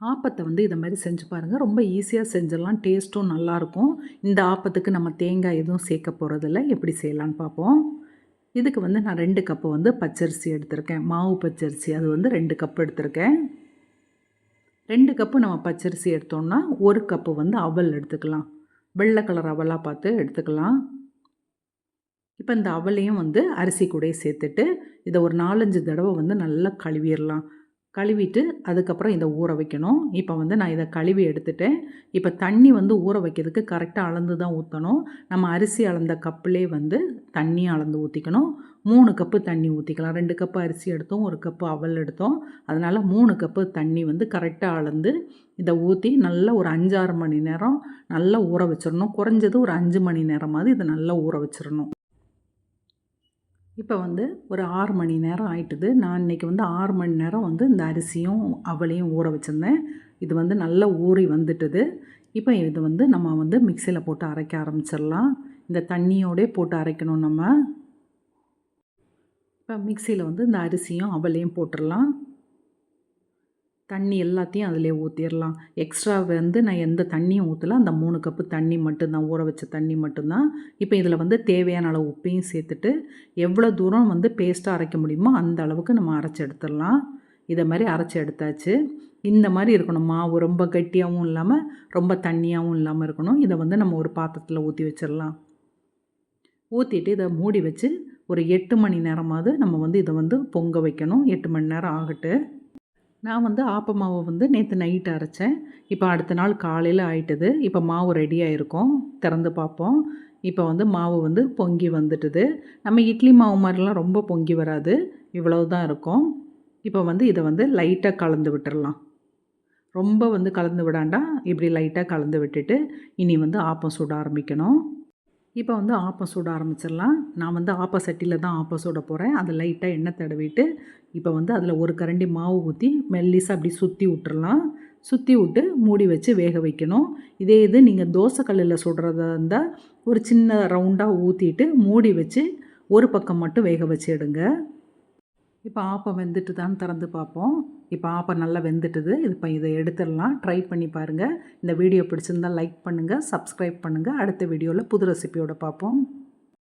ஆப்பத்தை வந்து இதை மாதிரி செஞ்சு பாருங்கள் ரொம்ப ஈஸியாக செஞ்சிடலாம். டேஸ்ட்டும் நல்லாயிருக்கும் இந்த ஆப்பத்துக்கு நம்ம தேங்காய் எதுவும் சேர்க்க போகிறதில்ல எப்படி செய்யலான்னு பார்ப்போம் இதுக்கு வந்து நான் ரெண்டு கப்பு வந்து பச்சரிசி எடுத்திருக்கேன். மாவு பச்சரிசி அது வந்து ரெண்டு கப் எடுத்திருக்கேன். ரெண்டு கப்பு நம்ம பச்சரிசி எடுத்தோம்னா ஒரு கப்பு வந்து அவல் எடுத்துக்கலாம். வெள்ளை கலர் அவலாக பார்த்து எடுத்துக்கலாம். இப்போ இந்த அவலையும் வந்து அரிசி கூட சேர்த்துட்டு இதை ஒரு நாலஞ்சு தடவை வந்து நல்லா கழுவிடலாம். கழுவிட்டு அதுக்கப்புறம் இதை ஊற வைக்கணும். இப்போ வந்து நான் இதை கழுவி எடுத்துட்டேன். இப்போ தண்ணி வந்து ஊற வைக்கிறதுக்கு கரெக்டாக அளந்து தான் ஊற்றணும் நம்ம அரிசி அளந்த கப்புலே வந்து தண்ணி அளந்து ஊற்றிக்கணும் மூணு கப்பு தண்ணி ஊற்றிக்கலாம் ரெண்டு கப்பு அரிசி எடுத்தோம் ஒரு கப்பு அவல் எடுத்தோம். அதனால் மூணு கப்பு தண்ணி வந்து கரெக்டாக அளந்து இதை ஊற்றி நல்லா ஒரு அஞ்சாறு மணி நேரம் நல்லா ஊற வச்சிடணும். குறைஞ்சது ஒரு அஞ்சு மணி நேரமாவது இதை நல்லா ஊற வச்சிடணும். இப்போ வந்து ஒரு ஆறு மணி நேரம் ஆயிட்டுது. நான் இன்றைக்கி வந்து ஆறு மணி நேரம் வந்து இந்த அரிசியும் அவளையும் ஊற வச்சுருந்தேன். இது வந்து நல்லா ஊறி வந்துட்டுது. இப்போ இது வந்து நம்ம வந்து மிக்சியில் போட்டு அரைக்க ஆரம்பிச்சிடலாம். இந்த தண்ணியோடே போட்டு அரைக்கணும் நம்ம. இப்போ மிக்சியில் வந்து இந்த அரிசியும் அவளையும் போட்டுடலாம். தண்ணி எல்லாத்தையும் அதிலே ஊற்றிடலாம் எக்ஸ்ட்ரா வந்து நான் எந்த தண்ணியும் ஊற்றல அந்த மூணு கப்பு தண்ணி மட்டும்தான் ஊற வச்ச தண்ணி மட்டும்தான். இப்போ இதில் வந்து தேவையான அளவு உப்பையும் சேர்த்துட்டு எவ்வளோ தூரம் வந்து பேஸ்ட்டாக அரைக்க முடியுமோ அந்த அளவுக்கு நம்ம அரைச்சி எடுத்துடலாம் இதை மாதிரி அரைச்சி எடுத்தாச்சு. இந்த மாதிரி இருக்கணும். மாவு ரொம்ப கட்டியாகவும் இல்லாமல் ரொம்ப தண்ணியாகவும் இல்லாமல் இருக்கணும். இதை வந்து நம்ம ஒரு பாத்திரத்தில் ஊற்றி வச்சிடலாம் ஊற்றிட்டு இதை மூடி வச்சு ஒரு எட்டு மணி நேரமாவது நம்ம வந்து இதை வந்து பொங்க வைக்கணும். எட்டு மணி நேரம் ஆகட்டு. நான் வந்து ஆப்ப மாவு வந்து நேற்று நைட் அரைச்சேன். இப்போ அடுத்த நாள் காலையில் ஆயிட்டுது. இப்போ மாவு ரெடியாக இருக்கும் திறந்து பார்ப்போம். இப்போ வந்து மாவு வந்து பொங்கி வந்துட்டுது. நம்ம இட்லி மாவு மாதிரிலாம் ரொம்ப பொங்கி வராது. இவ்வளவு தான் இருக்கும். இப்போ வந்து இதை வந்து லைட்டாக கலந்து விட்டுடலாம் ரொம்ப வந்து கலந்து விடாண்டா இப்படி லைட்டாக கலந்து விட்டுட்டு இனி வந்து ஆப்பம் சுட ஆரம்பிக்கணும். இப்போ வந்து ஆப்பம் சுட ஆரம்பிச்சிடலாம். நான் வந்து ஆப்ப சட்டியில் தான் ஆப்பம் சுட போகிறேன் அதை லைட்டாக எண்ணெய் தடவிட்டு இப்போ வந்து அதில் ஒரு கரண்டி மாவு ஊற்றி மெல்லிசாக அப்படி சுற்றி விட்டுறலாம். சுற்றி விட்டு மூடி வச்சு வேக வைக்கணும். இதே இது நீங்கள் தோசை கல்லில் சுடுறதா இருந்தால் ஒரு சின்ன ரவுண்டாக ஊற்றிட்டு மூடி வச்சு ஒரு பக்கம் மட்டும் வேக வச்சு எடுங்க. இப்போ ஆப்பம் வெந்துட்டு தான் திறந்து பார்ப்போம். இப்போ ஆப்பம் நல்லா வெந்துட்டுது. இது இப்போ இதை எடுத்துடலாம். ட்ரை பண்ணி பாருங்கள் இந்த வீடியோ பிடிச்சிருந்தால் லைக் பண்ணுங்கள் சப்ஸ்கிரைப் பண்ணுங்கள் அடுத்த வீடியோவில் புது ரெசிபியோடு பார்ப்போம்.